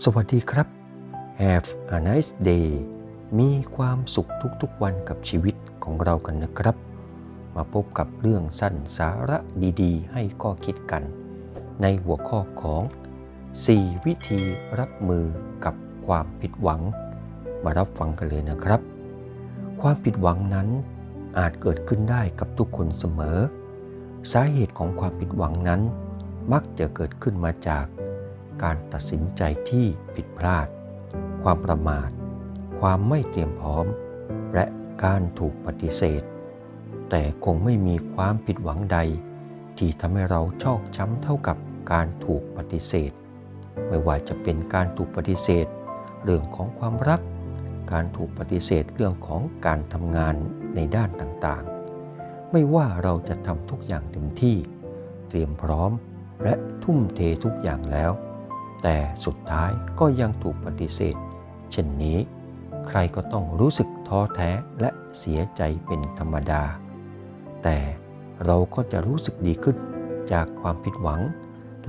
สวัสดีครับ Have a nice day มีความสุขทุกๆวันกับชีวิตของเรากันนะครับ มาพบกับเรื่องสั้นสาระดีๆ ให้ข้อคิดกัน ในหัวข้อของ 4 วิธีรับมือกับความผิดหวัง มารับฟังกันเลยนะครับ ความผิดหวังนั้นอาจเกิดขึ้นได้กับทุกคนเสมอ สาเหตุของความผิดหวังนั้น มักจะเกิดขึ้นมาจาก การตัดสินใจที่ผิดพลาด ความประมาท ความไม่เตรียมพร้อม และการถูกปฏิเสธ แต่คงไม่มีความผิดหวังใด ที่ทำให้เราชอกช้ำเท่ากับการถูกปฏิเสธ ไม่ว่าจะเป็นการถูกปฏิเสธ เรื่องของความรัก การถูกปฏิเสธเรื่องของการทำงานในด้านต่างๆ ไม่ว่าเราจะทำทุกอย่างเต็มที่ เตรียมพร้อมและทุ่มเททุกอย่างแล้ว แต่สุดท้ายก็ยังถูกปฏิเสธ เช่นนี้ ใครก็ต้องรู้สึกท้อแท้และเสียใจเป็นธรรมดา แต่เราก็จะรู้สึกดีขึ้นจากความผิดหวัง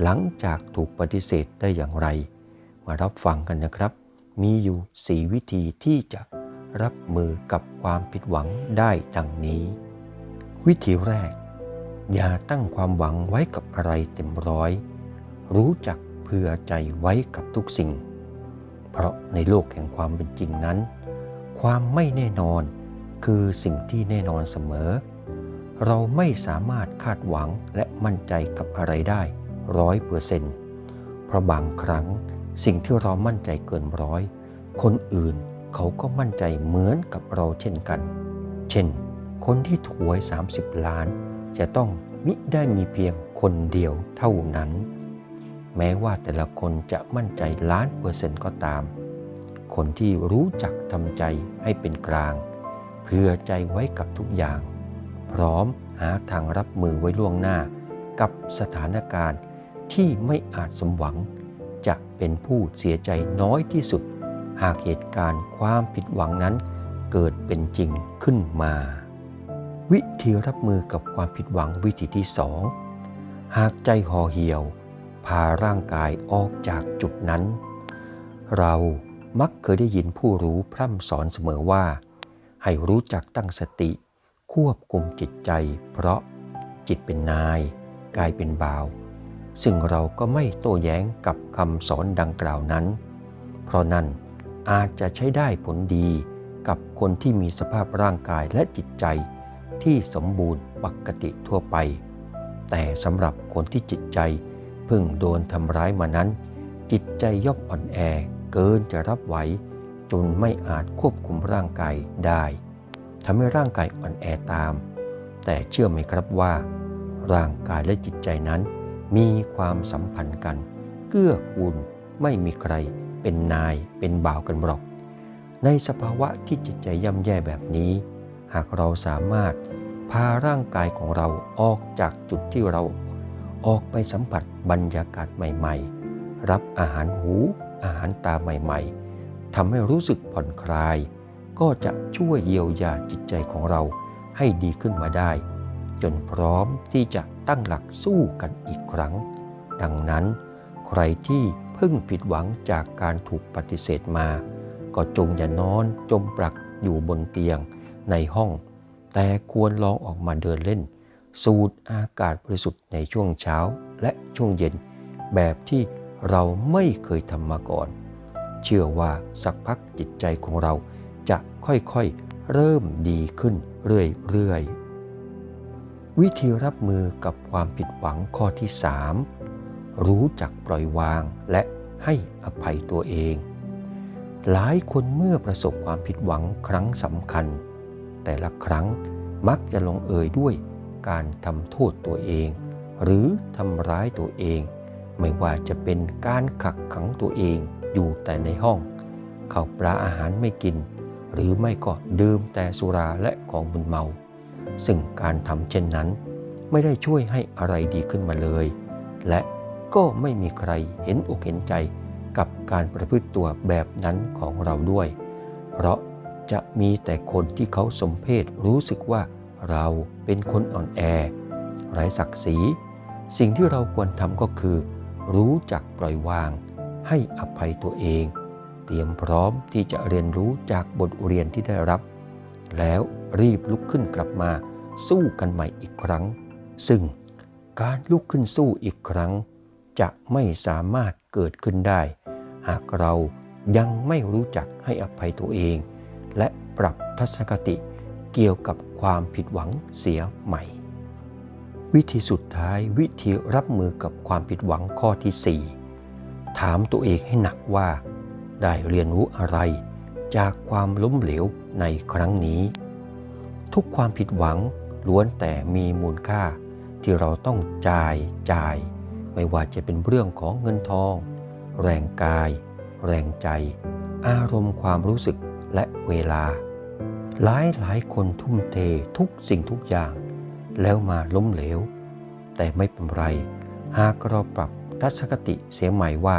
หลังจากถูกปฏิเสธได้อย่างไร มารับฟังกันนะครับ มีอยู่ 4 วิธีที่จะรับมือกับความผิดหวังได้ดังนี้ วิธีแรก อย่าตั้งความหวังไว้กับอะไรเต็มร้อย รู้จัก เผื่อใจไว้กับทุกสิ่ง เพราะในโลกแห่งความเป็นจริงนั้น ความไม่แน่นอนคือสิ่งที่แน่นอนเสมอ เราไม่สามารถคาดหวังและมั่นใจกับอะไรได้ร้อยเปอร์เซนต์เพราะบางครั้งสิ่งที่เรามั่นใจเกินร้อย คนอื่นเขาก็มั่นใจเหมือนกับเราเช่นกัน เช่น คนที่ถวย 30 ล้าน จะต้องมิได้มีเพียงคนเดียวเท่านั้น แม้ว่าแต่ละคนจะมั่นใจล้านเปอร์เซ็นต์ก็ตาม คนที่รู้จักทำใจให้เป็นกลางเพื่อใจไว้กับทุกอย่าง พร้อมหาทางรับมือไว้ล่วงหน้า กับสถานการณ์ที่ไม่อาจสมหวัง จะเป็นผู้เสียใจน้อยที่สุด หากเหตุการณ์ความผิดหวังนั้น เกิดเป็นจริงขึ้นมา วิธีรับมือกับความผิดหวังวิธีที่สองหากใจห่อเหี่ยว พาร่างกายออกจากจุดนั้น เรามักเคยได้ยินผู้รู้พร่ำสอนเสมอว่า ให้รู้จักตั้งสติ ควบคุมจิตใจ เพราะจิตเป็นนาย กายเป็นบ่าว ซึ่งเราก็ไม่โต้แย้งกับคำสอนดังกล่าวนั้น เพราะนั่นอาจจะใช้ได้ผลดีกับคนที่มีสภาพร่างกายและจิตใจที่สมบูรณ์ปกติทั่วไป แต่สำหรับคนที่จิตใจ เพิ่งโดนทำร้ายมานั้น จิตใจย่อมอ่อนแอเกินจะรับไหวจนไม่อาจควบคุมร่างกายได้ทำให้ร่างกายอ่อนแอตาม แต่เชื่อไหมครับว่า ร่างกายและจิตใจนั้น มีความสัมพันธ์กัน เกื้อกูลไม่มีใคร เป็นนายเป็นบ่าวกันหรอก ในสภาวะที่จิตใจย่ำแย่แบบนี้ หากเราสามารถพาร่างกายของเราออกจากจุดที่เรา ออกไปสัมผัส บรรยากาศใหม่ๆ รับอาหารหูอาหารตาใหม่ๆทำให้รู้สึกผ่อนคลาย ก็จะช่วยเยียวยาจิตใจของเราให้ดีขึ้นมาได้ จนพร้อมที่จะตั้งหลักสู้กันอีกครั้ง ดังนั้น ใครที่เพิ่งผิดหวังจากการถูกปฏิเสธมา ก็จงอย่านอนจมปลักอยู่บนเตียงในห้อง แต่ควรลองออกมาเดินเล่น สูดอากาศบริสุทธิ์ในช่วงเช้าและช่วงเย็น แบบที่เราไม่เคยทำมาก่อน เชื่อว่าสักพักจิตใจของเราจะค่อยๆเริ่มดีขึ้นเรื่อยๆ วิธีรับมือกับความผิดหวังข้อที่ 3 รู้จักปล่อยวางและให้อภัยตัวเอง หลายคนเมื่อประสบความผิดหวังครั้งสำคัญ แต่ละครั้งมักจะลงเอยด้วย การทำโทษตัวเอง หรือทำร้ายตัวเอง ไม่ว่าจะเป็นการขักขังตัวเองอยู่แต่ในห้องข้าวปลาอาหารไม่กิน หรือไม่ก็ดื่มแต่สุราและของมึนเมา ซึ่งการทำเช่นนั้น ไม่ได้ช่วยให้อะไรดีขึ้นมาเลย และก็ไม่มีใครเห็นอกเห็นใจกับการประพฤติตัวแบบนั้นของเราด้วย เพราะจะมีแต่คนที่เขาสมเพศรู้สึกว่า เราเป็นคนอ่อนแอไร้ศักดิ์ศรีสิ่งที่เราควรทำก็คือ รู้จักปล่อยวาง ให้อภัยตัวเอง เตรียมพร้อมที่จะเรียนรู้จากบทเรียนที่ได้รับ แล้วรีบลุกขึ้นกลับมา สู้กันใหม่อีกครั้ง ซึ่งการลุกขึ้นสู้อีกครั้ง จะไม่สามารถเกิดขึ้นได้ หากเรายังไม่รู้จักให้อภัยตัวเอง และปรับทัศนคติ เกี่ยวกับความผิดหวังเสียใหม่ วิธีสุดท้ายวิธีรับมือกับความผิดหวังข้อที่ 4 ถามตัวเองให้หนักว่า ได้เรียนรู้อะไร จากความล้มเหลวในครั้งนี้ ทุกความผิดหวังล้วนแต่มีมูลค่าที่เราต้องจ่ายจ่าย ไม่ว่าจะเป็นเรื่องของเงินทอง แรงกาย แรงใจ อารมณ์ความรู้สึกและเวลา หลายหลายคนทุ่มเททุกสิ่งทุกอย่าง แล้วมาล้มเหลว แต่ไม่เป็นไร หากเราปรับทัศนคติเสียใหม่ว่า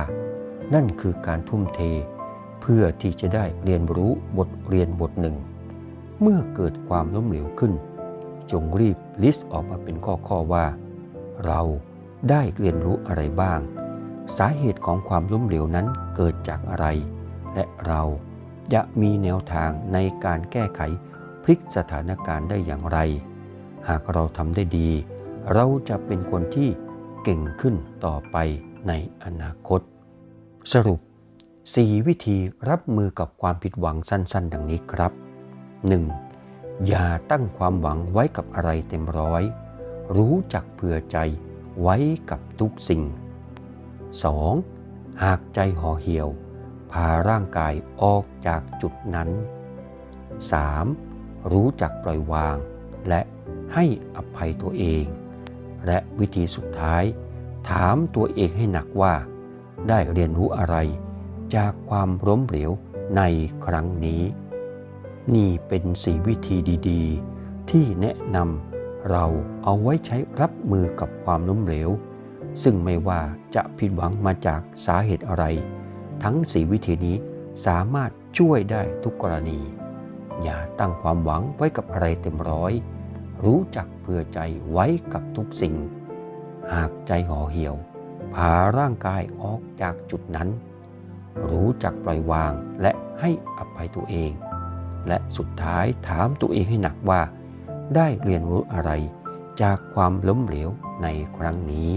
นั่นคือการทุ่มเท เพื่อที่จะได้เรียนรู้บทเรียนบทหนึ่ง เมื่อเกิดความล้มเหลวขึ้น จงรีบลิสต์ออกมาเป็นข้อๆว่า เราได้เรียนรู้อะไรบ้าง สาเหตุของความล้มเหลวนั้นเกิดจากอะไร และเรา จะมีแนวทางในการแก้ไขพลิกสถานการณ์ได้อย่างไร หากเราทำได้ดี เราจะเป็นคนที่เก่งขึ้นต่อไปในอนาคต สรุป 4 วิธีรับมือกับความผิดหวังสั้น ๆ ดังนี้ครับ 1. อย่าตั้งความหวังไว้กับอะไรเต็มร้อย รู้จักเผื่อใจไว้กับทุกสิ่ง 2. หากใจห่อเหี่ยว พาร่างกายออกจากจุดนั้น 3. รู้จักปล่อยวาง และให้อภัยตัวเอง และวิธีสุดท้าย ถามตัวเองให้หนักว่า ได้เรียนรู้อะไร จากความล้มเหลวในครั้งนี้ นี่เป็นสีวิธีดีๆ ที่แนะนำเราเอาไว้ใช้รับมือกับความล้มเหลว ซึ่งไม่ว่าจะผิดหวังมาจากสาเหตุอะไร ทั้งสีวิธีนี้สามารถช่วยได้ทุกกรณี อย่าตั้งความหวังไว้กับอะไรเต็มร้อย รู้จักเผื่อใจไว้กับทุกสิ่ง หากใจห่อเหี่ยว พาร่างกายออกจากจุดนั้น รู้จักปล่อยวางและให้อภัยตัวเอง และสุดท้ายถามตัวเองให้หนักว่า ได้เรียนรู้อะไรจากความล้มเหลวในครั้งนี้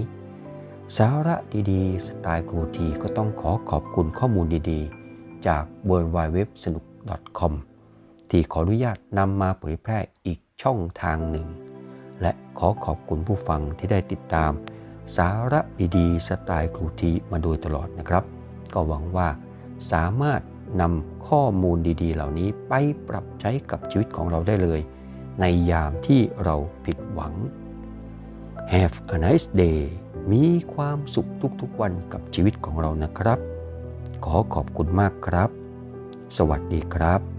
สาระดีๆ สไตล์ครูทีก็ต้องขอขอบคุณข้อมูลดีๆ จาก w w w สนุก .com ที่ขออนุญาตนำมาเผยแพร่อีกช่องทางหนึ่ง และขอขอบคุณผู้ฟังที่ได้ติดตาม สาระดีๆ สไตล์ครูทีมาโดยตลอดนะครับ ก็หวังว่าสามารถนำข้อมูลดีๆ เหล่านี้ไปปรับใช้กับชีวิตของเราได้เลย ในยามที่เราผิดหวัง Have a nice day มีความสุขทุกๆวันกับชีวิตของเรานะครับ ขอขอบคุณมากครับ สวัสดีครับ